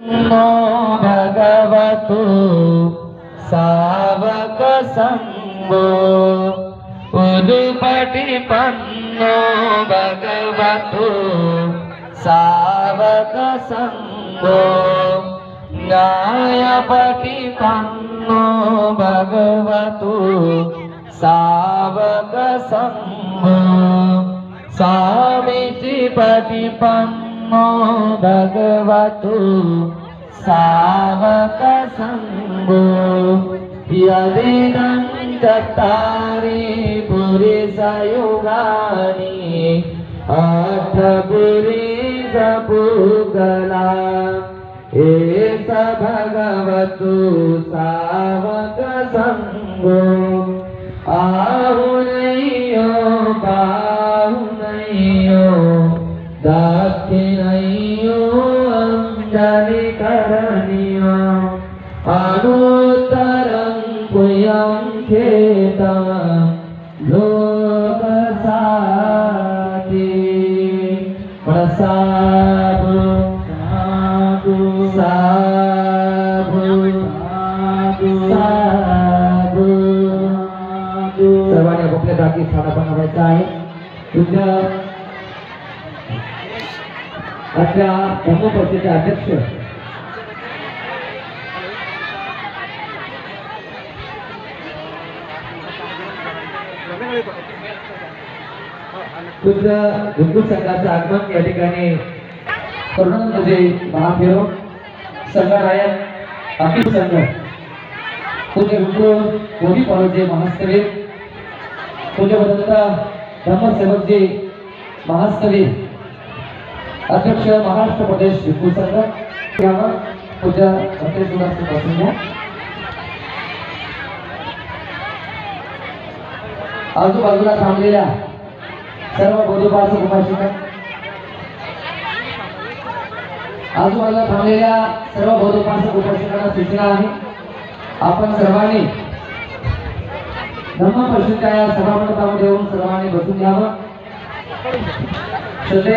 නමෝ භගවතු සාවක සම්බෝ උදුපටිපන්නෝ භගවතු සාවක සම්බෝ ඥායපටිපන්නෝ භගවතු සාවක සම්බෝ සාමිචිපටිපන්නෝ संगो भगवतु सावक संगो यदिदं चत्तारि पुरिसयुगानि अथ पुरिसपुगला एष भगवतु सावक संगो अञ्जलि करणीयो। अनुत्तरं पुयं खेता। लोकसाति प्रसादु। साधु। साधु। साधु। साधु। सर्वांनी आपापल्या जागी स्थानापन व्हायचं आहे. तुझ्या आपल्या धर्मपक्षाचे अध्यक्ष. तुझं हिंदू संघाचं आगमन या ठिकाणी करून म्हणजे महाफिरो संघरायक अखिल संघ पूज्य हिंदू मोदी कॉलेजचे महास्तरी तुझ्या भदंता धर्मसेवकजी महास्तरी अध्यक्ष महाराष्ट्र प्रदेश हिंदू संघ. यावर पूजा अध्यक्ष बसून घ्या आजूबाजूला थांबलेल्या सर्व बौद्धपासक उपासिका. आजूबाजूला थांबलेल्या सर्व बौद्धपासक उपासिकांना सूचना आहे. आपण सर्वांनी धर्म परिषदेच्या या सभामंडपामध्ये येऊन सर्वांनी बसून घ्यावं. श्रद्धेय